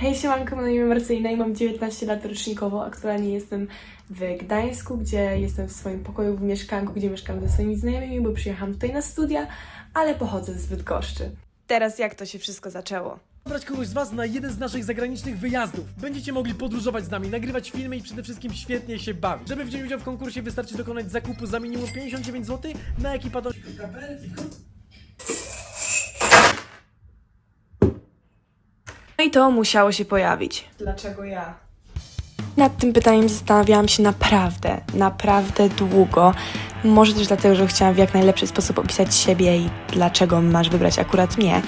Hej, siemanko, mam na imię Marcelina i mam 19 lat rocznikowo. Aktualnie jestem w Gdańsku, gdzie jestem w swoim pokoju w mieszkanku, gdzie mieszkam ze swoimi znajomymi, bo przyjechałam tutaj na studia, ale pochodzę z Bydgoszczy. Teraz jak to się wszystko zaczęło? Zabrać kogoś z Was na jeden z naszych zagranicznych wyjazdów. Będziecie mogli podróżować z nami, nagrywać filmy i przede wszystkim świetnie się bawić. Żeby wziąć udział w konkursie wystarczy dokonać zakupu za minimum 59 zł na ekipa No i to musiało się pojawić. Dlaczego ja? Nad tym pytaniem zastanawiałam się naprawdę, naprawdę długo. Może też dlatego, że chciałam w jak najlepszy sposób opisać siebie i dlaczego masz wybrać akurat mnie.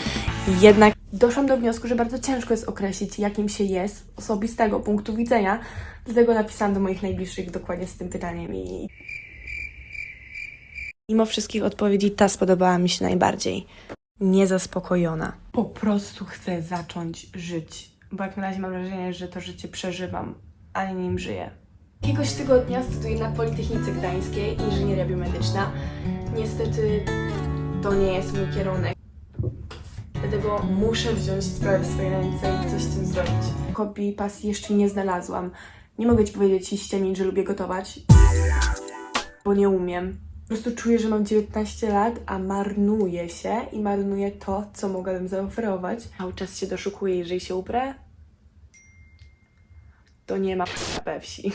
Jednak doszłam do wniosku, że bardzo ciężko jest określić, jakim się jest z osobistego punktu widzenia. Dlatego napisałam do moich najbliższych dokładnie z tym pytaniem i Mimo wszystkich odpowiedzi ta spodobała mi się najbardziej. Niezaspokojona. Po prostu chcę zacząć żyć, bo jak na razie mam wrażenie, że to życie przeżywam, a nie nim żyję. Jakiegoś tygodnia studiuję na Politechnice Gdańskiej inżynieria biomedyczna. Niestety to nie jest mój kierunek. Dlatego muszę wziąć sprawę w swoje ręce i coś z tym zrobić. Hobby, pasji jeszcze nie znalazłam. Nie mogę Ci powiedzieć i ściemnić, że lubię gotować, bo nie umiem. Po prostu czuję, że mam 19 lat, a marnuję się i marnuję to, co mogłabym zaoferować. Cały czas się doszukuję, jeżeli się uprę, to nie ma we wsi.